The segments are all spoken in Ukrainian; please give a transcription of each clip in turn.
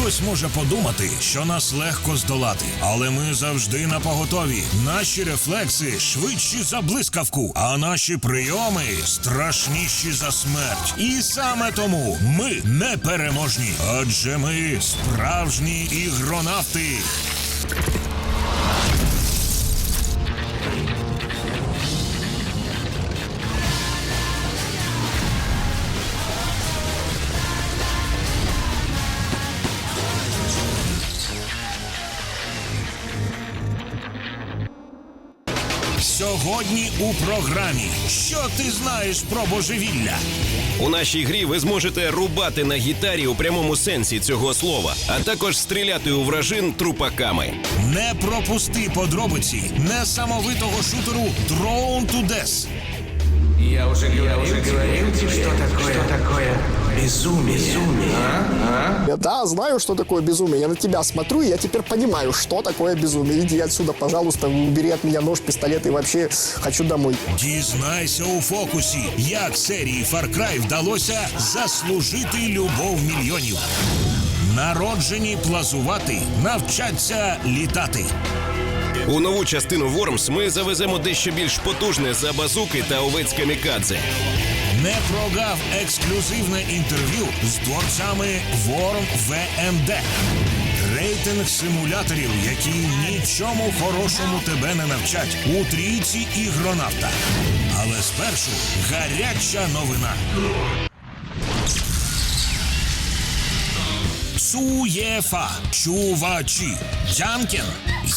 Хтось може подумати, що нас легко здолати, але ми завжди на поготові. Наші рефлекси швидші за блискавку, а наші прийоми страшніші за смерть. І саме тому ми непереможні, адже ми справжні ігронавти. Сьогодні у програмі. Що ти знаєш про божевілля? У нашій грі ви зможете рубати на гітарі у прямому сенсі цього слова, а також стріляти у вражин трупаками. Не пропусти подробиці несамовитого шутеру Drone to Death. Я уже говорил, говорил тебе, что такое, что безумие. безумие. Я, да, знаю, что такое безумие. Я на тебя смотрю, и я теперь понимаю, что такое безумие. Иди отсюда, пожалуйста, убери от меня нож, пистолет и вообще хочу домой. Дізнайся у фокусі, як серії Far Cry вдалося заслужити любов мільйонів. Народжені плазувати, навчаться літати. У нову частину Вормс ми завеземо дещо більш потужне за базуки та овець камікадзе. Не прогав ексклюзивне інтерв'ю з творцями Worm VMD. Рейтинг симуляторів, які нічому хорошому тебе не навчать у трійці ігронавта. Але спершу гаряча новина. Цуєфа, чувачі, Джанкен.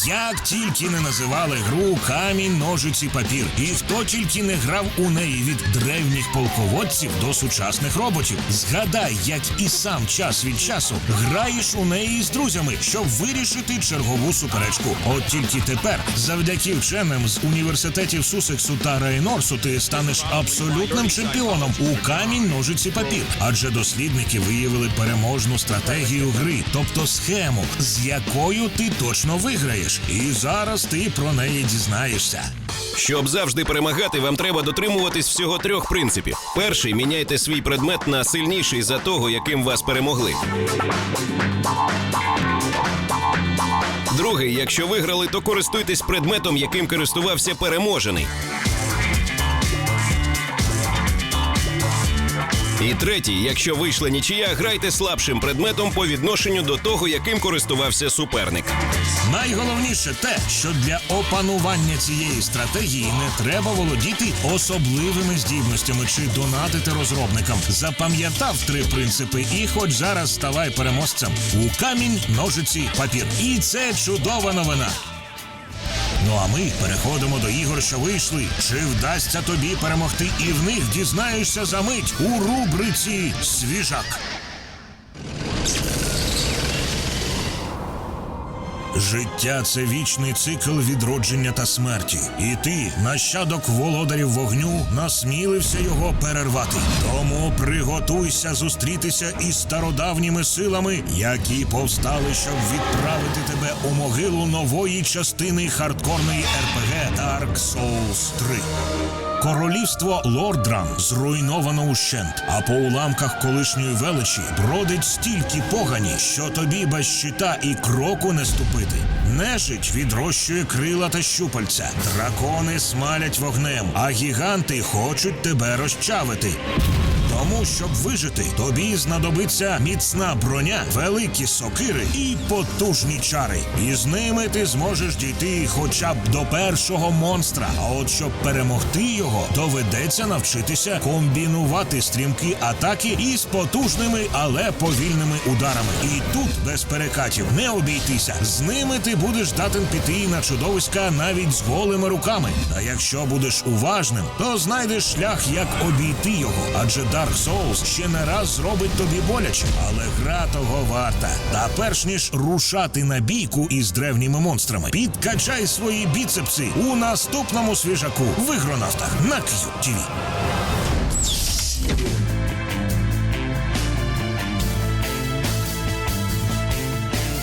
Як тільки не називали гру камінь, ножиці, папір, і хто тільки не грав у неї від древніх полководців до сучасних роботів. Згадай, як і сам час від часу граєш у неї з друзями, щоб вирішити чергову суперечку. От тільки тепер, завдяки вченим з університетів Сусексу та Рейнорсу, ти станеш абсолютним чемпіоном у камінь, ножиці, папір. Адже дослідники виявили переможну стратегію гри, тобто схему, з якою ти точно виграєш. І зараз ти про неї дізнаєшся. Щоб завжди перемагати, вам треба дотримуватись всього трьох принципів. Перший міняйте свій предмет на сильніший за того, яким вас перемогли. Другий, якщо виграли, то користуйтесь предметом, яким користувався переможений. І третій, якщо вийшла нічия, грайте слабшим предметом по відношенню до того, яким користувався суперник. Найголовніше те, що для опанування цієї стратегії не треба володіти особливими здібностями чи донатити розробникам. Запам'ятав три принципи, і хоч зараз ставай переможцем у камінь, ножиці, папір. І це чудова новина. Ну а ми переходимо до ігор, що вийшли. Чи вдасться тобі перемогти і в них дізнаєшся за мить у рубриці Свіжак. Життя це вічний цикл відродження та смерті. І ти, нащадок володарів вогню, насмілився його перервати. Тому приготуйся зустрітися із стародавніми силами, які повстали, щоб відправити тебе у могилу нової частини хардкорної РПГ Dark Souls 3. Королівство Лордран зруйновано ущент, а по уламках колишньої величі бродить стільки погані, що тобі без щита і кроку не ступити. Нежить відрощує крила та щупальця, дракони смалять вогнем, а гіганти хочуть тебе розчавити. Тому, щоб вижити, тобі знадобиться міцна броня, великі сокири і потужні чари. І з ними ти зможеш дійти хоча б до першого монстра. А от щоб перемогти його, доведеться навчитися комбінувати стрімкі атаки із потужними, але повільними ударами. І тут без перекатів не обійтися. З ними ти будеш здатен піти на чудовиська навіть з голими руками. А якщо будеш уважним, то знайдеш шлях, як обійти його. Адже Dark Souls ще не раз зробить тобі боляче, але гра того варта. Та перш ніж рушати на бійку із древніми монстрами, підкачай свої біцепси у наступному свіжаку в ігронавтах на QTV.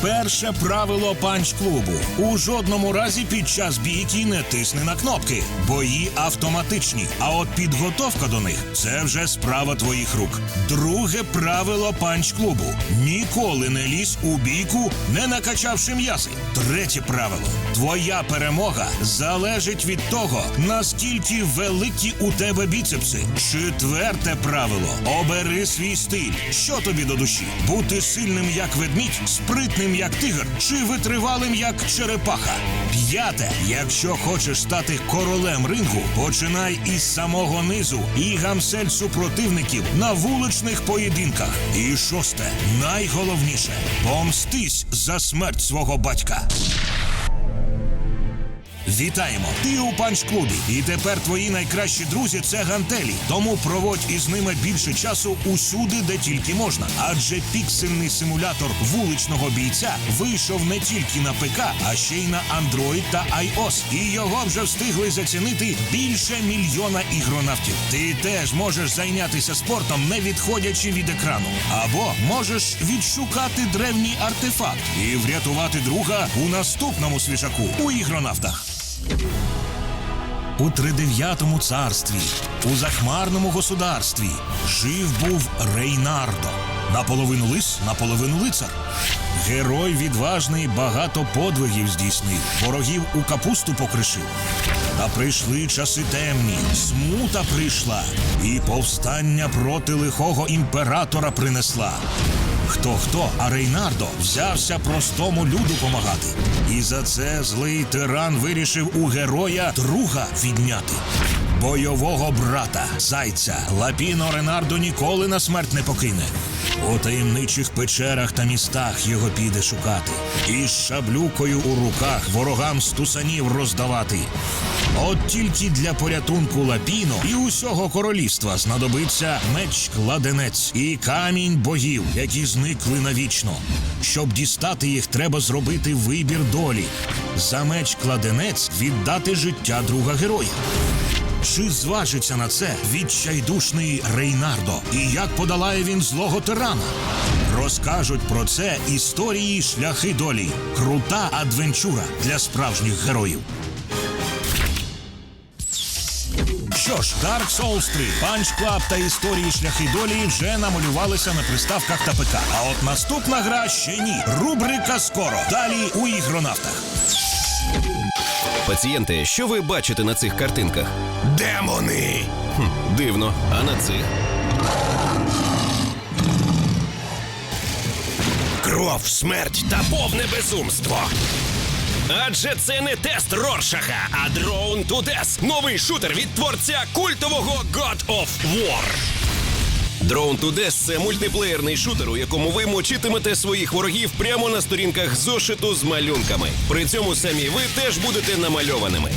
Перше правило панч-клубу. У жодному разі під час бійки не тисни на кнопки. Бої автоматичні. А от підготовка до них це вже справа твоїх рук. Друге правило панч-клубу. Ніколи не лізь у бійку, не накачавши м'язи. Третє правило. Твоя перемога залежить від того, наскільки великі у тебе біцепси. Четверте правило. Обери свій стиль. Що тобі до душі? Бути сильним як ведмідь, спритним як тигр чи витривалим як черепаха. П'яте. Якщо хочеш стати королем рингу, починай із самого низу і гамсель супротивників на вуличних поєдинках. І шосте. Найголовніше помстись за смерть свого батька. Вітаємо! Ти у панч-клубі. І тепер твої найкращі друзі це гантелі. Тому проводь із ними більше часу усюди, де тільки можна. Адже піксельний симулятор вуличного бійця вийшов не тільки на ПК, а ще й на Android та iOS. І його вже встигли зацінити більше мільйона ігронавтів. Ти теж можеш зайнятися спортом, не відходячи від екрану. Або можеш відшукати древній артефакт і врятувати друга у наступному свіжаку у ігронавтах. У тридев'ятому царстві, у захмарному государстві, жив був Рейнардо. Наполовину лис, наполовину лицар. Герой відважний багато подвигів здійснив, ворогів у капусту покришив. Та прийшли часи темні, смута прийшла, і повстання проти лихого імператора принесла. Хто хто, а Рейнардо взявся простому люду помагати. І за це злий тиран вирішив у героя друга відняти. Бойового брата, зайця, Лапіно Ренардо ніколи на смерть не покине. У таємничих печерах та містах його піде шукати. І з шаблюкою у руках ворогам стусанів роздавати. От тільки для порятунку Лапіно і усього королівства знадобиться меч-кладенець і камінь богів, які зникли навічно. Щоб дістати їх, треба зробити вибір долі. За меч-кладенець віддати життя друга героя. Чи зважиться на це відчайдушний Рейнардо? І як подолає він злого тирана? Розкажуть про це історії шляхи долі. Крута адвенчура для справжніх героїв. Що ж, Dark Souls 3, Punch Club та історії шляхи долі вже намалювалися на приставках та ПК. А от наступна гра ще ні. Рубрика скоро. Далі у ігронавтах. Пацієнти, що ви бачите на цих картинках? Демони! Хм, дивно. А на цих? Кров, смерть та повне безумство. Адже це не тест Роршаха, а Drone to Death. Новий шутер від творця культового God of War. Drone to Death – це мультиплеєрний шутер, у якому ви мочитимете своїх ворогів прямо на сторінках зошиту з малюнками. При цьому самі ви теж будете намальованими.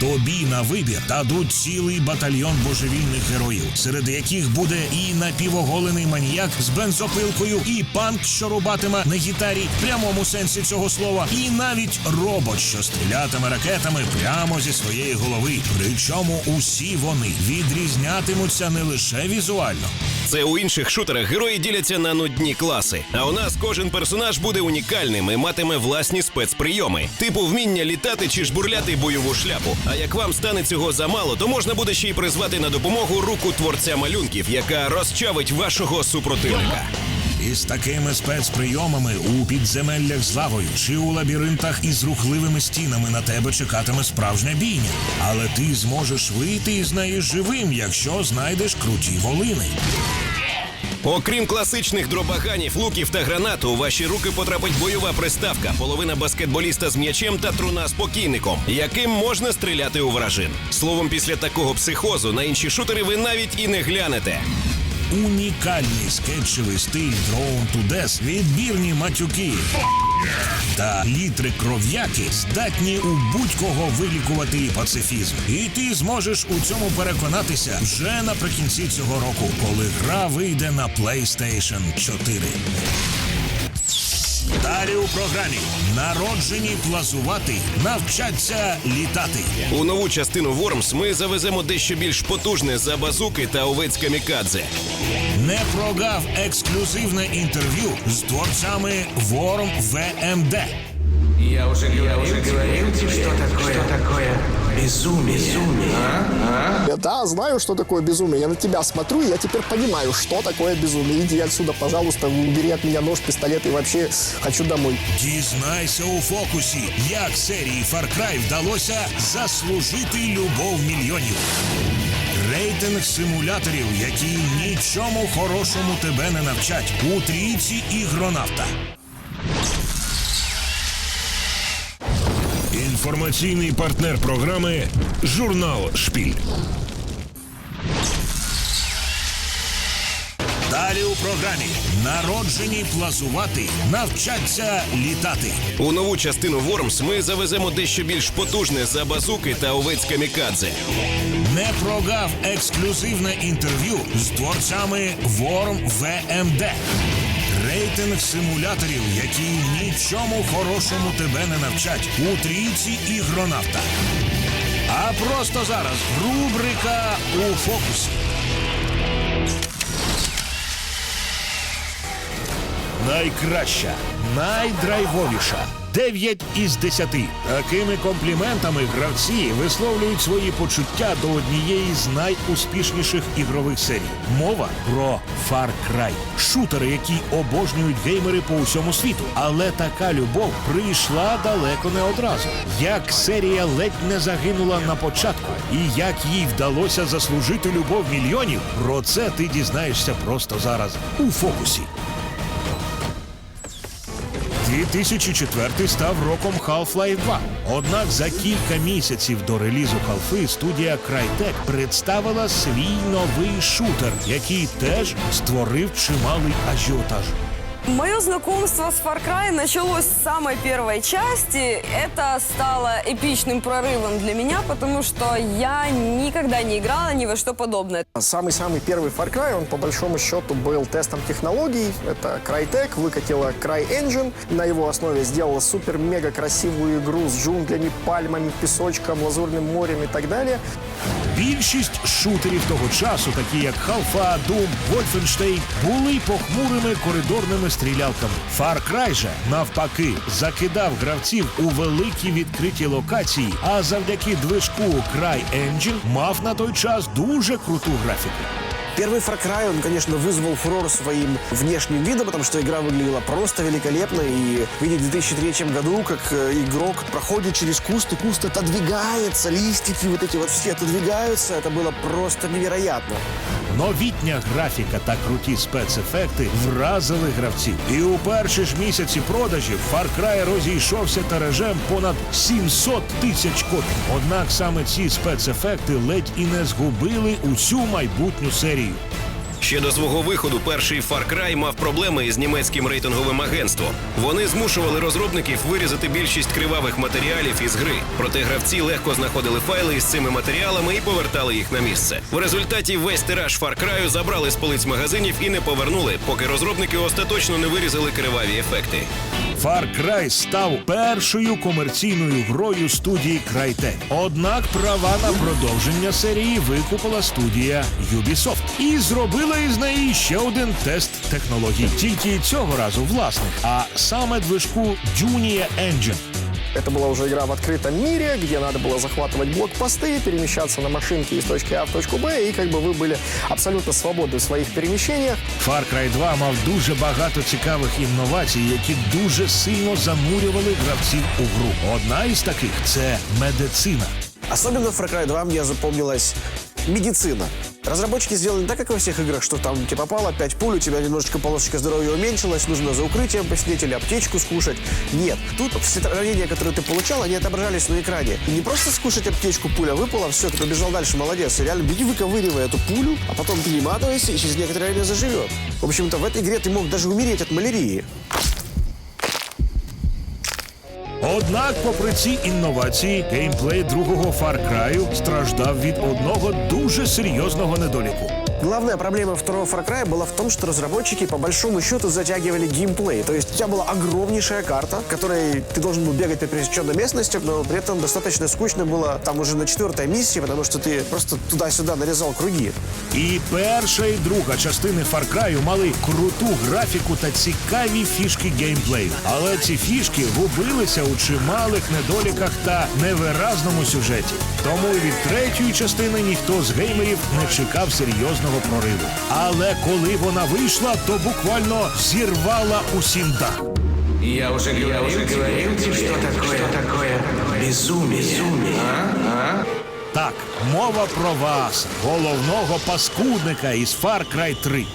Тобі на вибір дадуть цілий батальйон божевільних героїв, серед яких буде і напівоголений маніяк з бензопилкою, і панк, що рубатиме на гітарі в прямому сенсі цього слова, і навіть робот, що стрілятиме ракетами прямо зі своєї голови. Причому усі вони відрізнятимуться не лише візуально. Це у інших шутерах герої діляться на нудні класи. А у нас кожен персонаж буде унікальним і матиме власні спецприйоми, типу вміння літати чи жбурляти бойову шляпу. А як вам стане цього замало, то можна буде ще й призвати на допомогу руку творця малюнків, яка розчавить вашого супротивника. Із такими спецприйомами у підземеллях з лавою чи у лабіринтах із рухливими стінами на тебе чекатиме справжня бійня. Але ти зможеш вийти із неї живим, якщо знайдеш круті волини. Окрім класичних дробаганів, луків та гранат, у ваші руки потрапить бойова приставка, половина баскетболіста з м'ячем та труна з покійником, яким можна стріляти у вражин. Словом, після такого психозу на інші шутери ви навіть і не глянете. Унікальний скетчевий стиль Drone to Death, відбірні матюки та літри кров'яки здатні у будь-кого вилікувати пацифізм. І ти зможеш у цьому переконатися вже наприкінці цього року, коли гра вийде на PlayStation 4. Далі у програмі народжені плазувати, навчаться літати. У нову частину Вормс ми завеземо дещо більш потужне за базуки та овець камікадзе. Не прогав ексклюзивне інтерв'ю з творцями Ворм ВМД. Я уже говорил, говорил тебе, что такое, что такое безумие. безумие. Я, да, знаю, что такое безумие. Я на тебя смотрю, и я теперь понимаю, что такое безумие. Иди отсюда, пожалуйста, убери от меня нож, пистолет и вообще хочу домой. Дізнайся у фокусі, як серії Far Cry вдалося заслужити любов мільйонів. Рейтинг симуляторів, які нічому хорошому тебе не навчать. У трійці ігронавта. Інформаційний партнер програми Журнал Шпіль. Далі у програмі народжені плазувати, навчаться літати. У нову частину Вормс ми завеземо дещо більш потужне за базуки та овець камікадзе. Не прогав ексклюзивне інтерв'ю з творцями Ворм ВМД. Рейтинг симуляторів, які нічому хорошому тебе не навчать. У трійці ігронавта. А просто зараз рубрика у фокусі. Найкраща, найдрайвовіша. 9 із 10. Такими компліментами гравці висловлюють свої почуття до однієї з найуспішніших ігрових серій. Мова про Far Cry. Шутери, які обожнюють геймери по усьому світу. Але така любов прийшла далеко не одразу. Як серія ледь не загинула на початку, і як їй вдалося заслужити любов мільйонів, про це ти дізнаєшся просто зараз у фокусі. 2004 став роком Half-Life 2. Однак за кілька місяців до релізу Half студія Crytek представила свій новий шутер, який теж створив чималий ажіотаж. Мое знакомство с Far Cry началось с самой первой части. Это стало эпичным прорывом для меня, потому что я никогда не играла ни во что подобное. Самый-самый первый Far Cry, он по большому счету был тестом технологий. Это Crytek выкатила CryEngine. На его основе сделала супер-мега красивую игру с джунглями, пальмами, песочком, лазурным морем и так далее. Більшість шутерів того часу, такі як Half-Life, Doom, Wolfenstein, були похмурими коридорними стрілялками. Far Cry же, навпаки, закидав гравців у великі відкриті локації, а завдяки движку CryEngine мав на той час дуже круту графіку. Первый Far Cry, он, конечно, вызвал фурор своим внешним видом, потому что игра выглядела просто великолепно. И видеть в 2003 году, как э, игрок проходит через куст, и куст отодвигается, листики вот эти вот все отодвигаются, это было просто невероятно. Новітня графіка та круті спецефекти вразили гравців. І у перші ж місяці продажів Far Cry розійшовся тиражем понад 700 тисяч копій. Однак саме ці спецефекти ледь і не згубили усю майбутню серію. Ще до свого виходу перший Far Cry мав проблеми із німецьким рейтинговим агентством. Вони змушували розробників вирізати більшість кривавих матеріалів із гри. Проте гравці легко знаходили файли із цими матеріалами і повертали їх на місце. В результаті весь тираж Far Cry забрали з полиць магазинів і не повернули, поки розробники остаточно не вирізали криваві ефекти. Far Cry став першою комерційною грою студії Crytek. Однак права на продовження серії викупила студія Ubisoft і зробила із неї ще один тест технологій. Тільки цього разу власних, а саме движку Junia Engine. Это была уже игра в открытом мире, где надо было захватывать блокпосты, перемещаться на машинке из точки А в точку Б, и как бы вы были абсолютно свободны в своих перемещениях. Far Cry 2 мав дуже багато цікавих інновацій, які дуже сильно замурювали гравців у гру. Одна із таких це медицина. Особенно в Far Cry 2 мне запомнилась медицина. Разработчики сделали так, как во всех играх, что там тебе попало 5 пуль, у тебя немножечко полосочка здоровья уменьшилась, нужно за укрытием посидеть или аптечку скушать. Нет, тут все ранения, которые ты получал, они отображались на экране. И не просто скушать аптечку, пуля выпала, все, ты побежал дальше, молодец. И реально беги, выковыривай эту пулю, а потом перематывайся и через некоторое время заживет. В общем-то, в этой игре ты мог даже умереть от малярии. Однак, попри ці інновації, геймплей другого Far Cry страждав від одного дуже серйозного недоліку. Главная проблема второго Far Cry была в том, что разработчики по большому счету затягивали геймплей. То есть у тебя была огромнейшая карта, в которой ты должен был бегать по пересеченным местностям, но при этом достаточно скучно было там уже на четвертой миссии, потому что ты просто туда-сюда нарезал круги. І перша і друга частини Far Cry мали круту графіку та цікаві фішки геймплею. Але ці фішки губилися у чималих недоліках та невиразному сюжеті. Тому і від третьої частини ніхто з геймерів не чекав серйозного прориву. Але коли вона вийшла, то буквально зірвала усім дах. Я уже говорил, я уже говорил тебе, что такое, что такое безумие. безумие. А? Так, мова про вас, головного паскудника із Far Cry 3.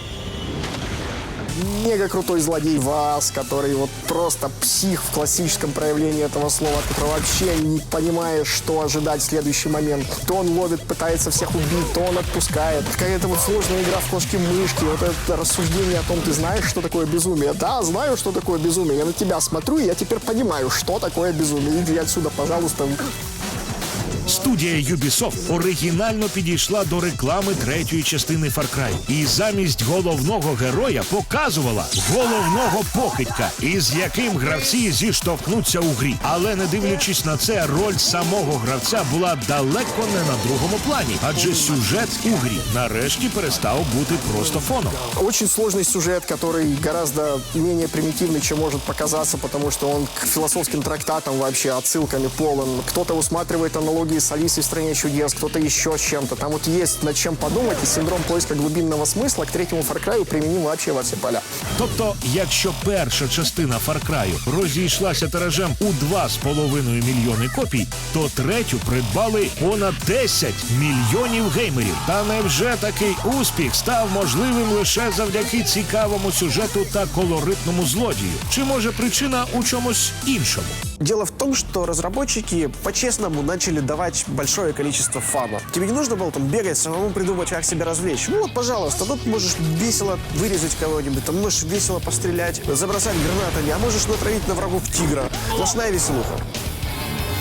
Мега крутой злодей Вас, который вот просто псих в классическом проявлении этого слова, от которого вообще не понимаешь, что ожидать в следующий момент. То он ловит, пытается всех убить, то он отпускает. Какая-то вот сложная игра в кошки-мышки, вот это рассуждение о том, ты знаешь, что такое безумие. Да, знаю, что такое безумие. Я на тебя смотрю, и я теперь понимаю, что такое безумие. Иди отсюда, пожалуйста. Студія Ubisoft оригінально підійшла до реклами третьої частини Far Cry. І замість головного героя показувала головного похитька, із яким гравці зіштовхнуться у грі. Але не дивлячись на це, роль самого гравця була далеко не на другому плані, адже сюжет у грі нарешті перестав бути просто фоном. Очень сложный сюжет, который гораздо менее примитивный, чем может показаться, потому что он к философским трактатам вообще отсылками полон. Кто-то усматривает аналогии с Алисой в стране чудес, кто-то еще с чем-то. Там вот есть над чем подумать, и синдром поиска глубинного смысла к третьему Far Cry применим вообще во все поля. Тобто, якщо перша частина Far Cry розійшлася тиражем у 2,5 мільйони копій, то третю придбали понад 10 мільйонів геймерів. Та невже такий успіх став можливим лише завдяки цікавому сюжету та колоритному злодію? Чи може причина у чомусь іншому? Дело в том, что разработчики по-честному начали давать большое количество фана. Тебе не нужно было там бегать, самому придумать, как себя развлечь. Ну вот, пожалуйста, тут можешь весело вырезать кого-нибудь, там можешь весело пострелять, забросать гранатами, а можешь натравить на врагов тигра. Сплошная веселуха.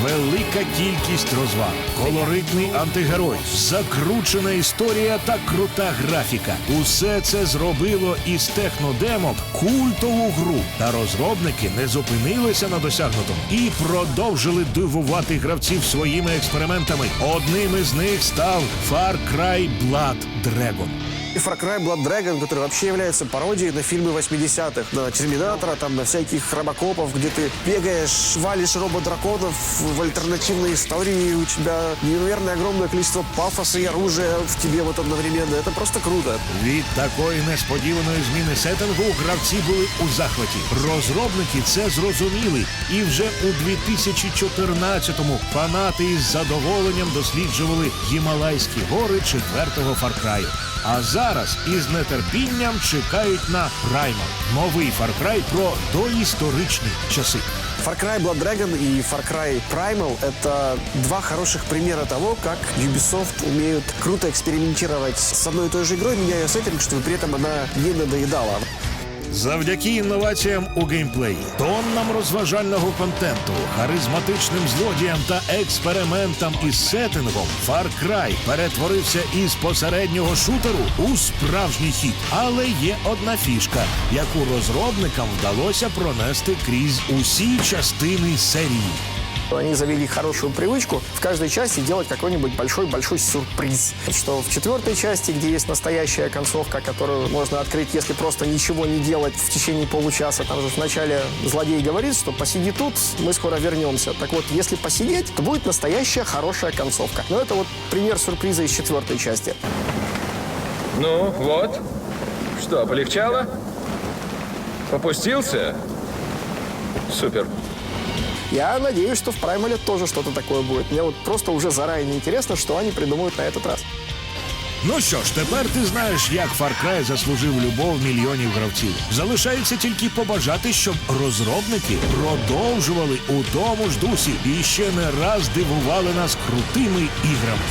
Велика кількість розваг, колоритний антигерой, закручена історія та крута графіка. Усе це зробило із технодемок культову гру. Та розробники не зупинилися на досягнутому і продовжили дивувати гравців своїми експериментами. Одним із них став Far Cry Blood Dragon. И Far Cry Blood Dragon, который вообще является пародией на фильмы 80-х, на Терминатора, там, на всяких робокопов, где ты бегаешь, валишь робот-драконов в альтернативной истории, у тебя неимоверное огромное количество пафоса и оружия в тебе вот одновременно. Это просто круто. Від такої несподіваної зміни сеттингу гравці були у захваті. Розробники це зрозуміли, і вже у 2014-му фанати із задоволенням досліджували Гімалайські гори четвертого Far Cry. А зараз із нетерпінням чекають на Primal – новий Far Cry про доісторичні часи. Far Cry Blood Dragon и Far Cry Primal — это два хороших примера того, как Ubisoft умеют круто экспериментировать с одной и той же игрой, меняя сеттинг, чтобы при этом она не надоедала. Завдяки інноваціям у геймплеї, тоннам розважального контенту, харизматичним злодіям та експериментам із сеттингом, Far Cry перетворився із посереднього шутеру у справжній хіт. Але є одна фішка, яку розробникам вдалося пронести крізь усі частини серії. Они завели хорошую привычку в каждой части делать какой-нибудь большой-большой сюрприз. Что в четвертой части, где есть настоящая концовка, которую можно открыть, если просто ничего не делать в течение получаса. Там же вначале злодей говорит, что посиди тут, мы скоро вернемся. Так вот, если посидеть, то будет настоящая хорошая концовка. Но это вот пример сюрприза из четвертой части. Ну, вот. Что, полегчало? Попустился? Супер. Я надеюсь, что в Праймале тоже что-то такое будет. Мне вот просто уже заранее интересно, что они придумают на этот раз. Ну що ж, тепер ти знаєш, як Far Cry заслужив любов мільйонів гравців. Залишається тільки побажати, щоб розробники продовжували у тому ж дусі і ще не раз дивували нас крутими іграми.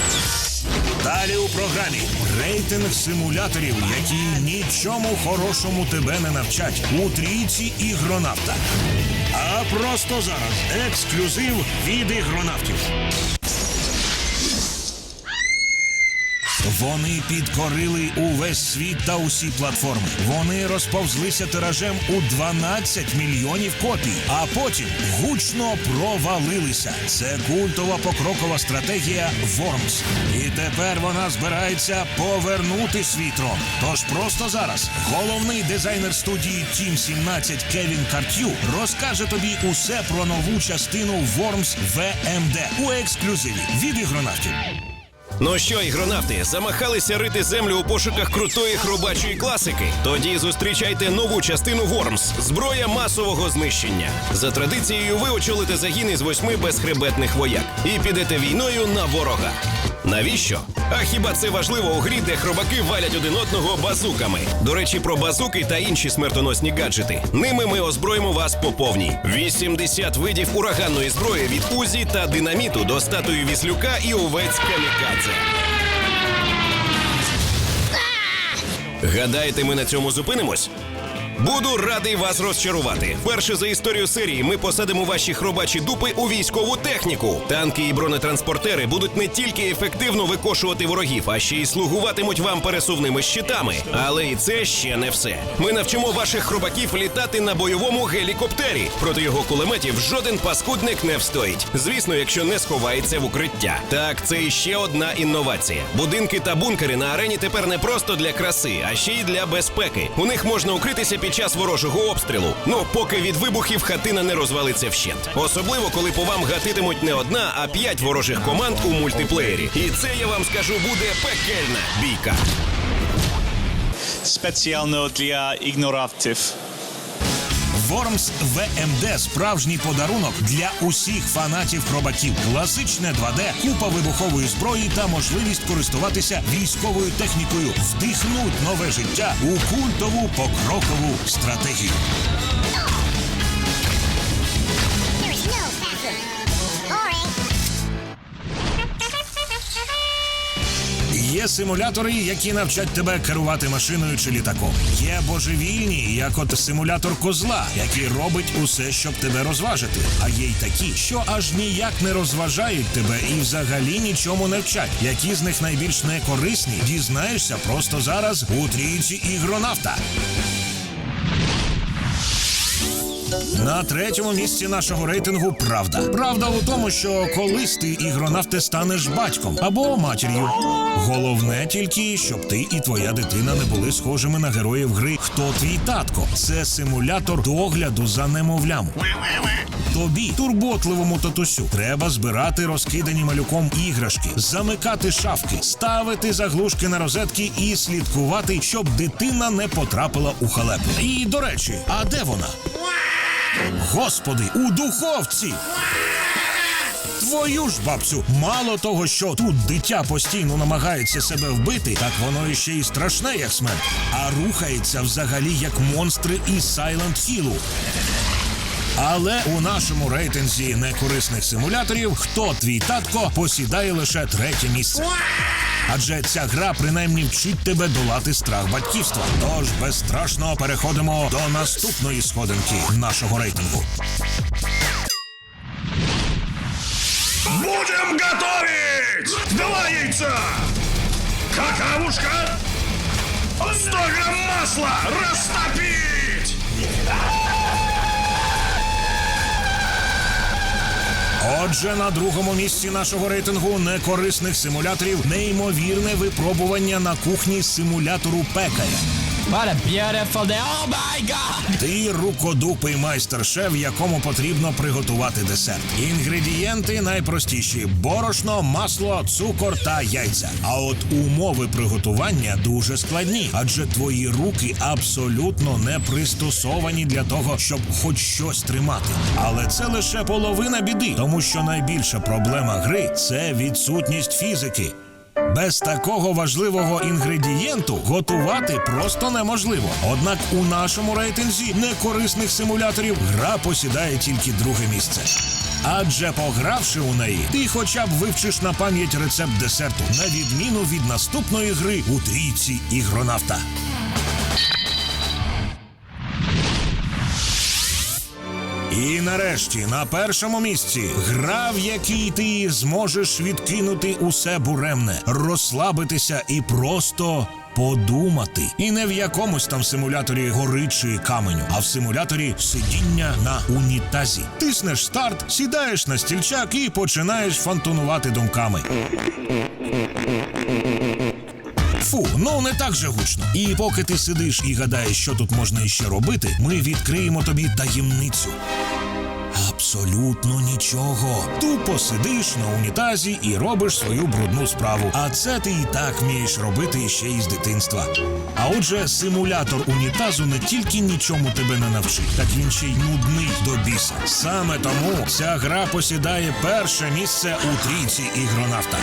Далі у програмі рейтинг симуляторів, які нічому хорошому тебе не навчать у трійці ігронавта. А просто зараз ексклюзив від ігронавтів. Вони підкорили увесь світ та усі платформи. Вони розповзлися тиражем у 12 мільйонів копій, а потім гучно провалилися. Це культова покрокова стратегія Worms. І тепер вона збирається повернути свій трон. Тож просто зараз головний дизайнер студії Team 17 Кевін Картю розкаже тобі усе про нову частину Worms VMD у ексклюзиві від ігронавтів. Ну що, ігронавти, замахалися рити землю у пошуках крутої хробачої класики? Тоді зустрічайте нову частину Вормс – зброя масового знищення. За традицією, ви очолите загін із восьми безхребетних вояк і підете війною на ворога. Навіщо? А хіба це важливо у грі, де хробаки валять один одного базуками? До речі, про базуки та інші смертоносні гаджети. Ними ми озброїмо вас по повній. 80 видів ураганної зброї від УЗІ та динаміту до статуї віслюка і овець камікадзе. Гадаєте, ми на цьому зупинимось? Буду радий вас розчарувати. Перше за історію серії ми посадимо ваші хробачі дупи у військову техніку. Танки і бронетранспортери будуть не тільки ефективно викошувати ворогів, а ще й слугуватимуть вам пересувними щитами. Але і це ще не все. Ми навчимо ваших хробаків літати на бойовому гелікоптері. Проти його кулеметів жоден паскудник не встоїть. Звісно, якщо не сховається в укриття. Так, це іще одна інновація. Будинки та бункери на арені тепер не просто для краси, а ще й для безпеки. У них можна укритися під час ворожого обстрілу. Ну, поки від вибухів хатина не розвалиться вщент. Особливо, коли по вам гатитимуть не одна, а п'ять ворожих команд у мультиплеєрі. І це я вам скажу буде пекельна бійка. спеціально для ігноравців. Worms VMD – справжній подарунок для усіх фанатів хробаків. Класичне 2D, купа вибухової зброї та можливість користуватися військовою технікою. Вдихнуть нове життя у культову покрокову стратегію. Симулятори, які навчать тебе керувати машиною чи літаком. Є божевільні, як от симулятор козла, який робить усе, щоб тебе розважити. А є й такі, що аж ніяк не розважають тебе і взагалі нічому не вчать. Які з них найбільш некорисні, дізнаєшся просто зараз у трійці ігронавта. На третьому місці нашого рейтингу правда. Правда у тому, що колись ти ігронавт ти станеш батьком або матір'ю. Головне тільки, щоб ти і твоя дитина не були схожими на героїв гри Хто твій татко? Це симулятор догляду за немовлям. Тобі, турботливому татусю, треба збирати розкидані малюком іграшки, замикати шафки, ставити заглушки на розетки і слідкувати, щоб дитина не потрапила у халепу. І до речі, а де вона? Господи, у духовці! Твою ж бабцю, мало того, що тут дитя постійно намагається себе вбити, так воно іще й страшне, як смерть, а рухається взагалі як монстри із Silent Hill. Але у нашому рейтинзі некорисних симуляторів хто твій татко посідає лише третє місце. Адже ця гра принаймні вчить тебе долати страх батьківства. Тож безстрашно переходимо до наступної сходинки нашого рейтингу. Будем готовить! Два яйца! Какавушка! 100 грамм масла! Растопить! Отже, на другому місці нашого рейтингу некорисних симуляторів неймовірне випробування на кухні симулятору пекаря. What a beautiful day. Oh my god! Ти рукодупий майстер-шеф, якому потрібно приготувати десерт. Інгредієнти найпростіші: борошно, масло, цукор та яйця. А от умови приготування дуже складні, адже твої руки абсолютно не пристосовані для того, щоб хоч щось тримати. Але це лише половина біди, тому що найбільша проблема гри це відсутність фізики. Без такого важливого інгредієнту готувати просто неможливо. Однак у нашому рейтинзі некорисних симуляторів гра посідає тільки друге місце. Адже погравши у неї, ти хоча б вивчиш на пам'ять рецепт десерту, на відміну від наступної гри у трійці ігронавта. І нарешті на першому місці гра, в якій ти зможеш відкинути усе буремне, розслабитися і просто. Подумати, і не в якомусь там симуляторі гори чи каменю, а в симуляторі сидіння на унітазі. Тиснеш старт, сідаєш на стільчак і починаєш фантонувати думками. Фу, ну не так же гучно. І поки ти сидиш і гадаєш, що тут можна іще робити, ми відкриємо тобі таємницю. Абсолютно нічого. Тупо сидиш на унітазі і робиш свою брудну справу. А це ти і так вмієш робити ще із дитинства. А отже, симулятор унітазу не тільки нічому тебе не навчить, так він ще й нудний до біса. Саме тому ця гра посідає перше місце у трійці ігронавта.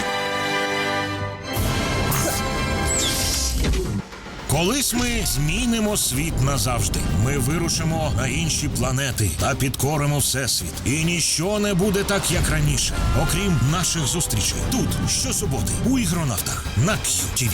Колись ми змінимо світ назавжди. Ми вирушимо на інші планети та підкоримо всесвіт. І ніщо не буде так, як раніше, окрім наших зустрічей. Тут щосуботи у ігронавтах на QTV.